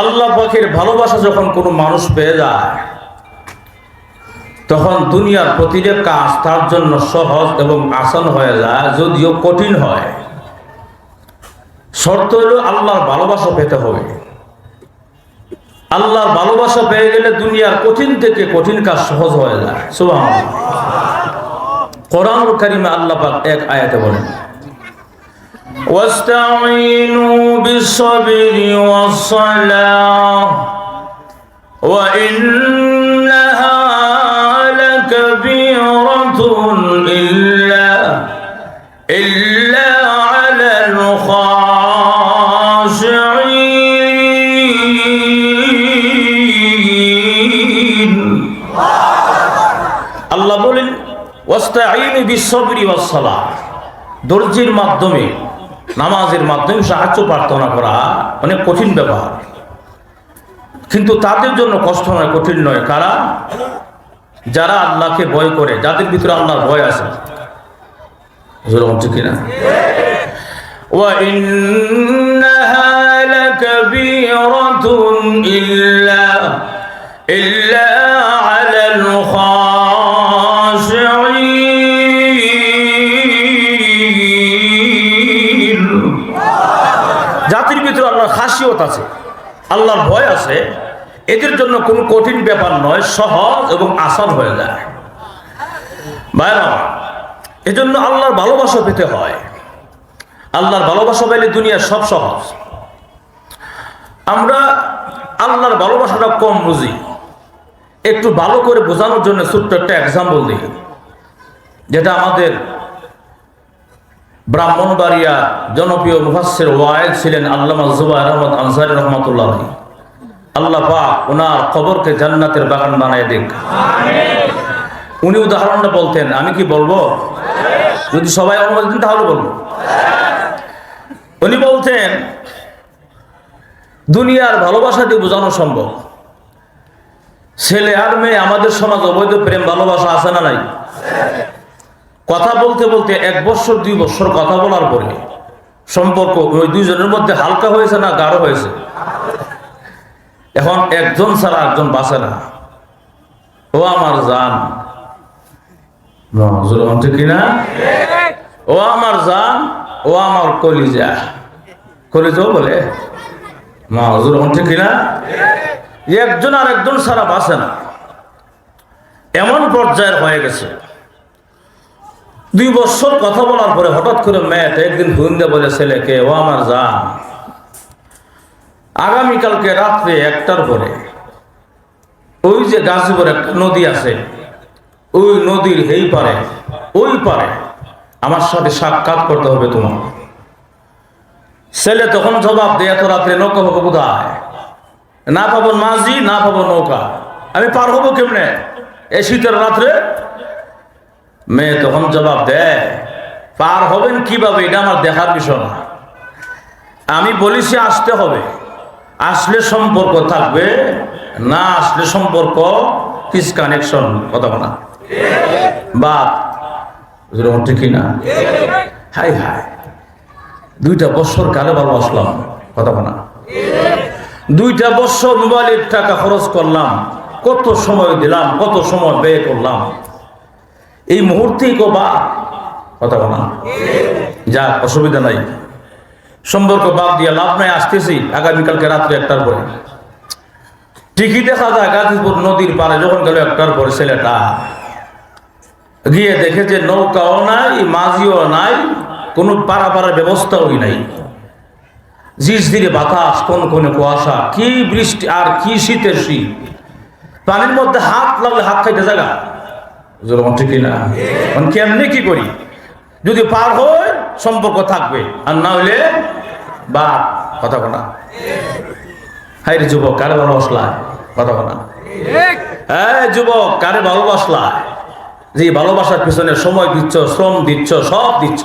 আল্লাহ পাখির ভালোবাসা যখন কোনো মানুষ পেয়ে যায়, তখন দুনিয়ার প্রতিটা কাজ তার জন্য সহজ এবং আসান হয়ে যায়, যদিও কঠিন হয়। শর্ত হলো আল্লাহর ভালোবাসা পেতে হবে। আল্লাহর ভালোবাসা পেয়ে গেলে দুনিয়ার কঠিন থেকে কঠিন কাজ সহজ হয়ে যায়। সুবাহ কোরআন কারিমে আল্লাহ পাক এক আয়াতে বলেন واستعينوا بالصبر والصلاة وإنها لكبيرة إلا إلا على الخاشعين আল্লাহ বলেন ওয়াস্তাইনু বিসবরি ওয়াসসালাহ দর্জির মাধ্যমে নামাজের মাধ্যমে সাহায্য প্রার্থনা করা অনেক কঠিন ব্যাপার কিন্তু তাদের জন্য কষ্ট নয় কঠিন নয় কারা যারা আল্লাহকে ভয় করে যাদের ভিতরে আল্লাহর ভয় আছে ঠিক কিনা وإنها لكبيرة إلا إلا على الخاشعين খাসিয়ত আছে, আল্লাহর ভয় আছে, এদের জন্য কোনো কঠিন ব্যাপার নয়, সহজ এবং আসান হয়ে যায়। এজন্য আল্লাহর ভালোবাসা পেতে হয়। আল্লাহর ভালোবাসা পেলে দুনিয়ার সব সহজ। আমরা আল্লাহর ভালোবাসাটা কম বুঝি। একটু ভালো করে বোঝানোর জন্য ছোট্ট একটা এক্সাম্পল দিই, যেটা আমাদের ব্রাহ্মণবাড়িয়া জনপ্রিয় মুফাসের ওয়াইদ ছিলেন আল্লামা জুবাইর আহমদ আনসারি রহমতুল্লাহ আল্লাহ পাক ওনার খবরকে জান্নাতের বাগান বানায় দেখ উনি উদাহরণটা বলতেন, আমি কি বলব? যদি সবাই অনুমতি দিন তাহলে বলব। উনি বলতেন, দুনিয়ার ভালোবাসা দিয়ে বোঝানো সম্ভব। ছেলে আর মেয়ে আমাদের সমাজ অবৈধ প্রেম, ভালোবাসা আছে না নাই? কথা বলতে বলতে এক বছর, দুই বছর কথা বলার পরে সম্পর্ক ওই দুইজনের মধ্যে হালকা হয়েছে না গাঢ় হয়েছে? এখন একজন ছাড়া একজন বাঁচে না। ও আমার জান। কিনা? ও আমার জান, ও আমার কলিজা। কলিজাও বলে? মা হজুর ঠিক কিনা? একজন আর একজন ছাড়া বাঁচে না। এমন পর্যায়ের হয়ে গেছে। দুই বছর কথা বলার পরে হঠাৎ করে মেয়েটা একদিন ফোন বলে, ছেলেকে, ও আমার জান, আগামীকালকে রাত্রে একটার পরে ওই যে গাছীপুর একটা নদী আছে, ওই নদীর এই পারে, ওই পারে আমার সাথে সাক্ষাৎ করতে হবে তোমার ছেলে তখন জবাব দেয়, এত রাত্রে নৌকা হব কোথায়? না পাবো মাঝি, না পাবো নৌকা। আমি পার হব কেমনে? এই শীতের রাত্রে মেয়ে তখন জবাব দেয়, পার হবেন কীভাবে? এটা আমার দেখার বিষয় না। আমি বলি সে আসতে হবে। আসলে সম্পর্ক থাকবে, না আসলে সম্পর্ক কিস কানেকশন কথা বলা। বা ঠিক না হাই হাই। দুইটা বছর কালে ভালোবাসলাম, কথা বলা। দুইটা বছর মোবাইলের টাকা খরচ করলাম, কত সময় দিলাম, কত সময় ব্যয় করলাম। এই মুহূর্তেই কবা কথা বলা যা অসুবিধা নাই। সম্পর্ক বাদ দিয়ে লাভ নাই, আসতেছি আগামীকালকে রাত্রে একটার পরে। ঠিকই দেখা যায় গাজীপুর নদীর পারে যখন গেল একটার পরে ছেলেটা। গিয়ে দেখে যে নৌকাও নাই, মাঝিও নাই, কোনো পারাপারের ব্যবস্থাও নাই। ধীরে বাতাস, কোন কোনে কুয়াশা, কি বৃষ্টি আর কি শীতের শীত। পানির মধ্যে হাত লাগলে হাত খাইতে জায়গা। যেরকম ঠিকই না মানে কেমনি কি করি? যদি পার হয় সম্পর্ক থাকবে। আর না হইলে বা কথা বলা। হাই রে যুবক কারে ভালোবাসলা? কথা বলা। হ্যাঁ যুবক কারে ভালোবাসলা? যে ভালোবাসার পিছনে সময় দিচ্ছ শ্রম দিচ্ছ সব দিচ্ছ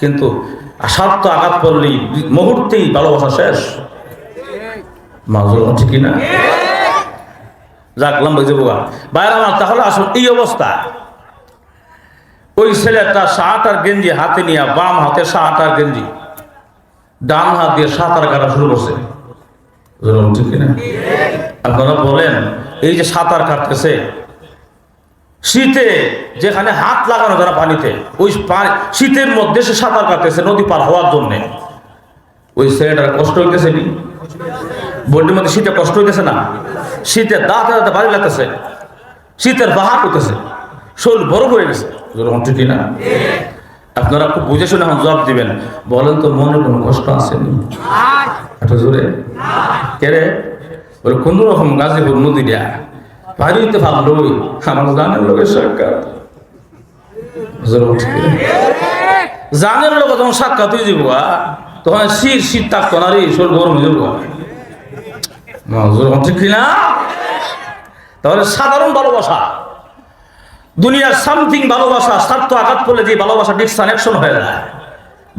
কিন্তু স্বার্থ আঘাত করলেই মুহূর্তেই ভালোবাসা শেষ। মাজুর ঠিকই না রাখলাম বুঝে বোকা বাইরে আমার, তাহলে আসুন, এই অবস্থা। ওই ছেলেটা আর গেঞ্জি হাতে নিয়ে, বাম হাতে আর গেঞ্জি, ডান হাত দিয়ে সাঁতার কাটা শুরু করছে। ঠিক কিনা? আপনারা বলেন, এই যে সাঁতার কাটতেছে, শীতে যেখানে হাত লাগানো যারা পানিতে, ওই শীতের মধ্যে সে সাঁতার কাটতেছে নদী পার হওয়ার জন্য। ওই ছেলেটার কষ্ট হইতেছে নি? বডির মধ্যে শীতে কষ্ট হইতেছে না? শীতের দাঁত দাঁতে বাড়ি লাগতেছে। শীতের বাহার হইতেছে শরীর বরফ হয়ে গেছে। ঠিক না আপনারা খুব বুঝে শুনে এখন জবাব দিবেন। বলেন তো মনে কোনো কষ্ট আসেনি একটা জোরে। কে রে? বলে, কোন রকম গাজীপুর নদী দেয়া বাড়িতে ভাবলোই আমার জানের লোকের যেরকম জানের লোক তখন সাক্ষাৎ হয়ে যাব তখন শীত শীত থাকতো না রে শরীর গরম হয়ে যাব। ঠিক তাহলে সাধারণ ভালোবাসা। দুনিয়ার সামথিং ভালোবাসা, স্বার্থ আঘাত করলে যে ভালোবাসা ডিসকানেকশন হয়ে যায়,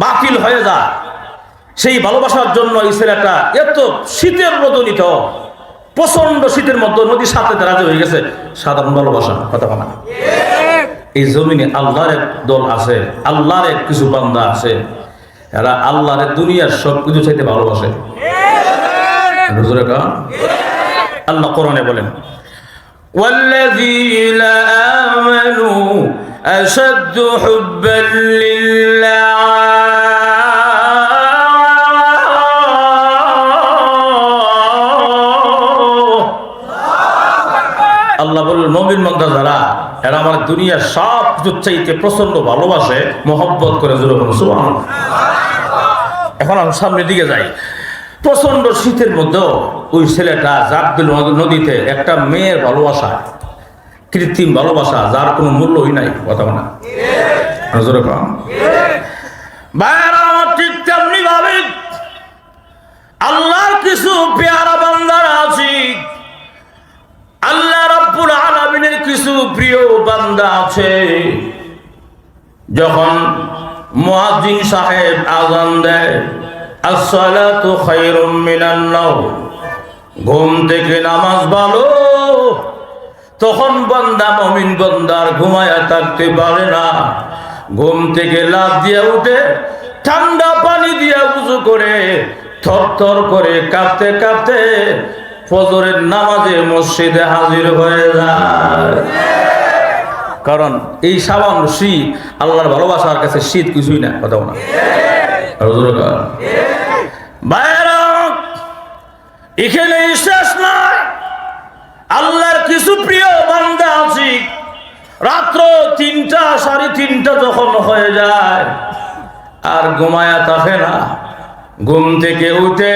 বাতিল হয়ে যায়। সেই ভালোবাসার জন্য এই এত শীতের রজনীত প্রচণ্ড শীতের মধ্যে নদীর সাথে রাজি হয়ে গেছে, সাধারণ ভালোবাসা, কথা বলা এই জমিনে আল্লাহর এক দল আছে, আল্লাহর এক কিছু বান্দা আছে, এরা আল্লাহর দুনিয়ার সব কিছু চাইতে ভালোবাসে? আল্লাহ কোরআনে বলেন والذين آمنوا أشد حبا لله আল্লাহ বলল নবীন মন্দা যারা এরা আমার দুনিয়ার সব কিছু চাইতে প্রচন্ড ভালোবাসে মোহব্বত করে জোরে বলুন সুবহানাল্লাহ। এখন আমি সামনের দিকে যাই প্রচণ্ড শীতের মধ্যেও ওই ছেলেটা জাপদিল নদীতে একটা মেয়ের ভালোবাসা, কৃত্রিম ভালোবাসা, যার কোনো মূল্যই নাই, কথা না। ঠিক তেমনি ভাবে আল্লাহর কিছু বান্দারা কিছু প্রিয় বান্দা আছে। যখন মুয়াজ্জিন সাহেব আজান দেয় আসসালাতু খায়রুম মিনান নাওম। ঘুম থেকে নামাজ ভালো। তখন বান্দা, মমিন বন্দার ঘুমায়া থাকতে পারে না। ঘুম থেকে লাভ দিয়ে উঠে ঠান্ডা পানি দিয়ে উজু করে থর থর করে কাঁপতে কাঁপতে ফজরের নামাজে মসজিদে হাজির হয়ে যায়। কারণ এই সাবান শীত, আল্লাহর ভালোবাসার কাছে শীত কিছুই না কথা না আর জোরে কর। ভাইয়েরা, এখানে শেষ নয় আল্লাহর কিছু প্রিয় বান্দা আছি। রাত্র তিনটা, সাড়ে তিনটা যখন হয়ে যায়, আর ঘুমায়া থাকে না, ঘুম থেকে উঠে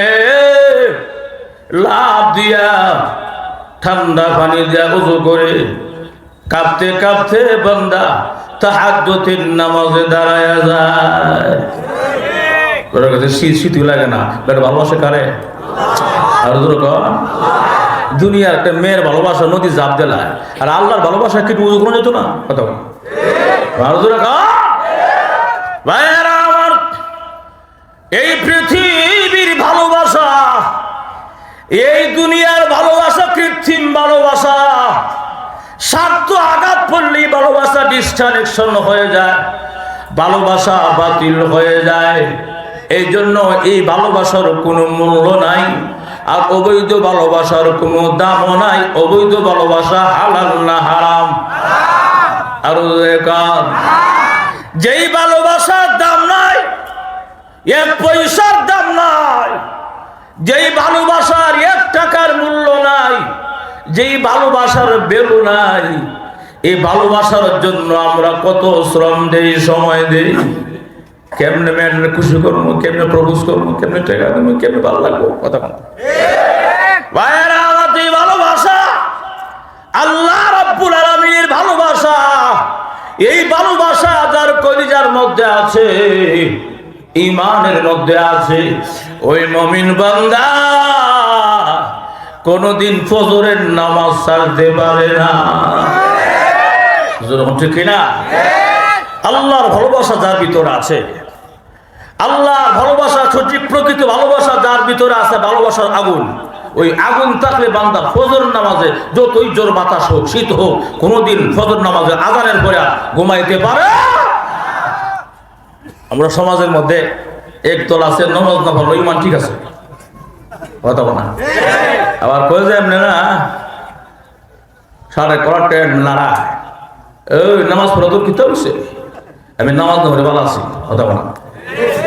লাভ দিয়া ঠান্ডা পানি দিয়া উজু করে কাঁপতে কাঁপতে বান্দা তাহাজ্জুদের নামাজে দাঁড়ায়া যায়। কাছে শীত লাগে না। বেটা ভালোবাসে কারে? দুনিয়ার একটা মেয়ের ভালোবাসা নদী জাপ দেলায় আর আল্লাহর ভালোবাসা কি উজু কোনো যেত না? কথা এই পৃথিবীর ভালোবাসা, এই দুনিয়ার ভালোবাসা, কৃত্রিম ভালোবাসা, স্বার্থ আঘাত পড়লেই ভালোবাসা ডিসকানেকশন হয়ে যায়, ভালোবাসা বাতিল হয়ে যায়। এই জন্য এই ভালোবাসার কোনো মূল্য নাই। আর অবৈধ ভালোবাসার কোনো দামও নাই। অবৈধ ভালোবাসা হালাল না হারাম? আর যেই ভালোবাসার দাম নাই এক পয়সার দাম নাই। যেই ভালোবাসার এক টাকার মূল্য নাই যেই ভালোবাসার বেলু নাই এই ভালোবাসার জন্য আমরা কত শ্রম দেই সময় দেই? কেমনে মেয়ের খুশি করব কেমনে প্রপোজ করব কেমনে টাকা দেবো, কেমনে ভালো লাগবো, কথা কথা ভালোবাসা, আল্লাহ ভালোবাসা, এই ভালোবাসা কলিজার মধ্যে আছে ইমানের মধ্যে আছে, ওই মমিন কোনদিন ফজরের নামাজ ছাড়তে পারে না। ঠিক কিনা? আল্লাহর ভালোবাসা যার ভিতরে আছে আল্লাহর ভালোবাসা সঠিক প্রকৃত ভালোবাসা, যার ভিতরে আছে ভালোবাসার আগুন। ওই আগুন থাকলে বান্দা ফজর নামাজে যতই জোর বাতাস হোক, শীত হোক, কোনোদিন ফজর নামাজে আজানের পরে ঘুমাইতে পারে আমরা সমাজের মধ্যে একদল আছে, নমাজ না ভালো ইমান ঠিক আছে? কথা আবার কয়ে যায় এমনি না সাড়ে করার ট্রেন নাড়া। ওই নামাজ পড়া তোর কিতাব আমি নামাজ না ভালো আছি, কথা বলা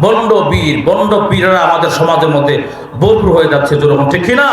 বন্ড বীর বন্ড বীররা আমাদের সমাজের মধ্যে বপুর হয়ে যাচ্ছে যেরকম ঠিক কিনা?